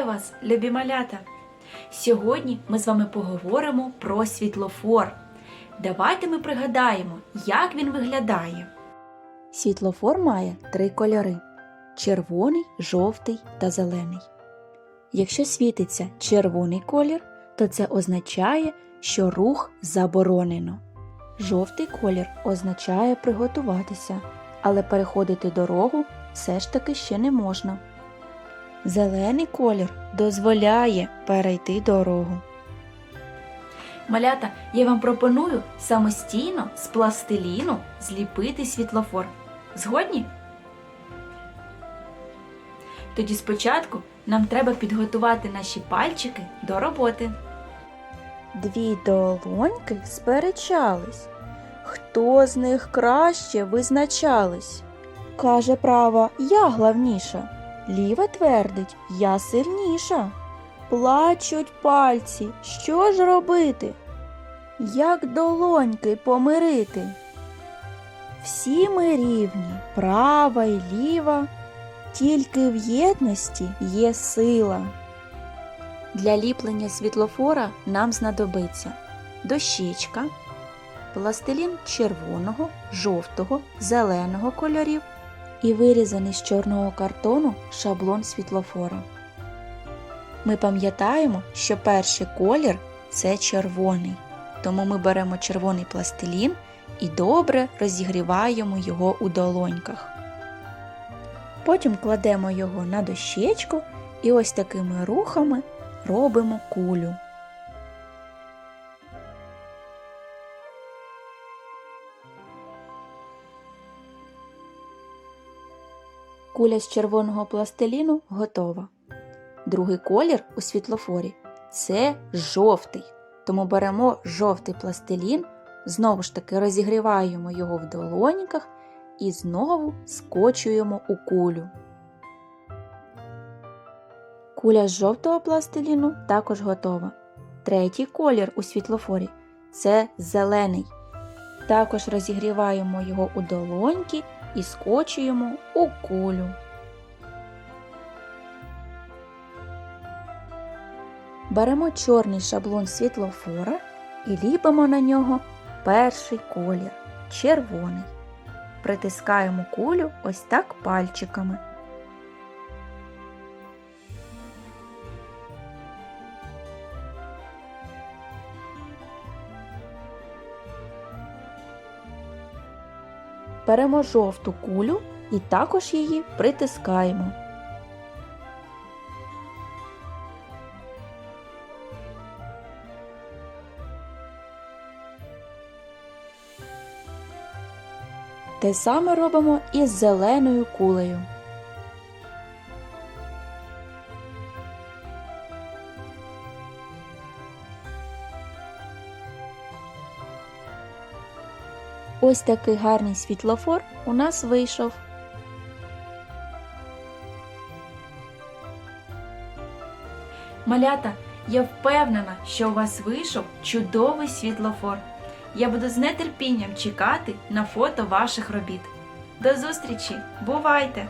Вітаю вас, любі малята! Сьогодні ми з вами поговоримо про світлофор. Давайте ми пригадаємо, як він виглядає. Світлофор має три кольори: червоний, жовтий та зелений. Якщо світиться червоний колір, то це означає, що рух заборонено. Жовтий колір означає приготуватися, але переходити дорогу все ж таки ще не можна. Зелений колір дозволяє перейти дорогу. Малята, я вам пропоную самостійно з пластиліну зліпити світлофор. Згодні? Тоді спочатку нам треба підготувати наші пальчики до роботи. Дві долоньки сперечались. Хто з них краще визначались? Каже права, я главніша. Ліва твердить, я сильніша. Плачуть пальці, що ж робити? Як долоньки помирити? Всі ми рівні, права й ліва, тільки в єдності є сила. Для ліплення світлофора нам знадобиться дощечка, пластилін червоного, жовтого, зеленого кольорів і вирізаний з чорного картону шаблон світлофора. Ми пам'ятаємо, що перший колір це червоний, тому ми беремо червоний пластилін і добре розігріваємо його у долоньках. Потім кладемо його на дощечку і ось такими рухами робимо кулю. Куля з червоного пластиліну готова. Другий колір у світлофорі це жовтий. Тому беремо жовтий пластилін, знову ж таки розігріваємо його в долоньках і знову скочуємо у кулю. Куля з жовтого пластиліну також готова. Третій колір у світлофорі це зелений. Також розігріваємо його у долоньки і скочуємо у кулю. Беремо чорний шаблон світлофора і ліпимо на нього перший колір червоний. Притискаємо кулю ось так пальчиками. Беремо жовту кулю і також її притискаємо. Те саме робимо і з зеленою кулею. Ось такий гарний світлофор у нас вийшов. Малята, я впевнена, що у вас вийшов чудовий світлофор. Я буду з нетерпінням чекати на фото ваших робіт. До зустрічі! Бувайте!